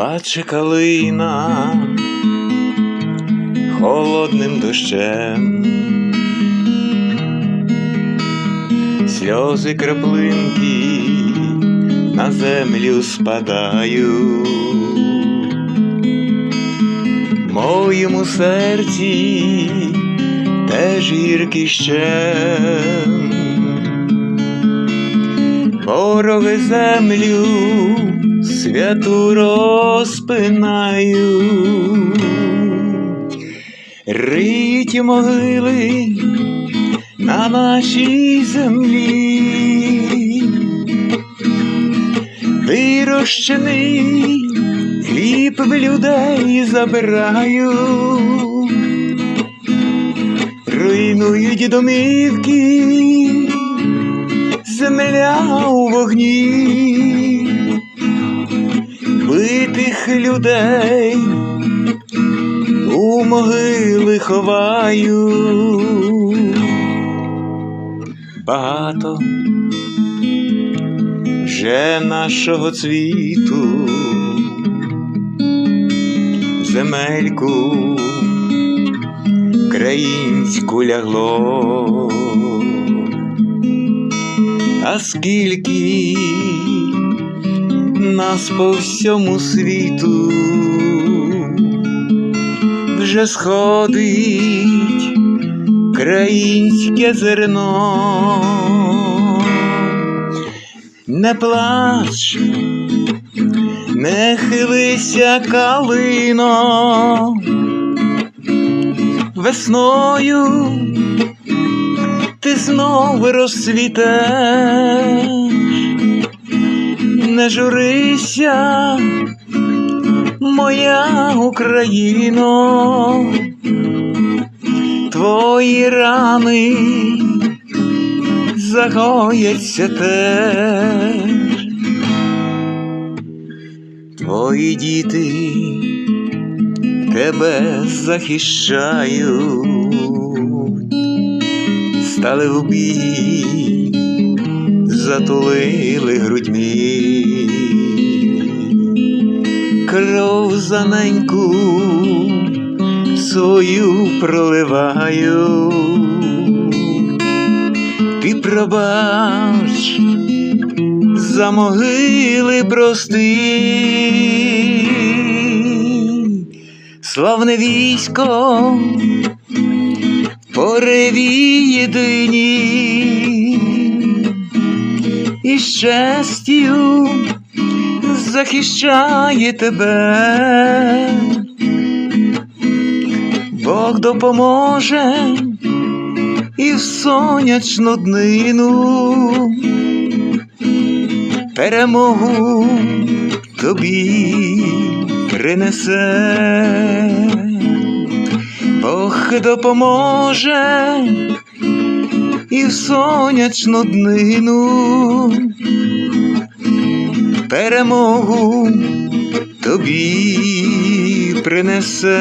плаче калина холодним дощем, сльози краплинки на землю спадають, моєму серці теж гіркий щем. Вороги землю святу розпинаю, риють могили на нашій землі, вирощений хліб в людей забираю, руйнують домівки земля вогні, битих людей у могили ховаю. Багато вже нашого цвіту, земельку країнську лягло а скільки нас по всьому світу вже сходить країнське зерно, не плач, не хилися калино. Весною знов розцвітеш, не журися, моя Україно, твої рани загояться теж, твої діти тебе захищають стали в бій, затулили грудьми, кров за неньку свою проливаю, ти пробач за могили прости, славне військо пориві єдині і щастю захищає тебе, Бог допоможе і в сонячну днину. Перемогу тобі принесе. Бог допоможе і в сонячну днину перемогу тобі принесе.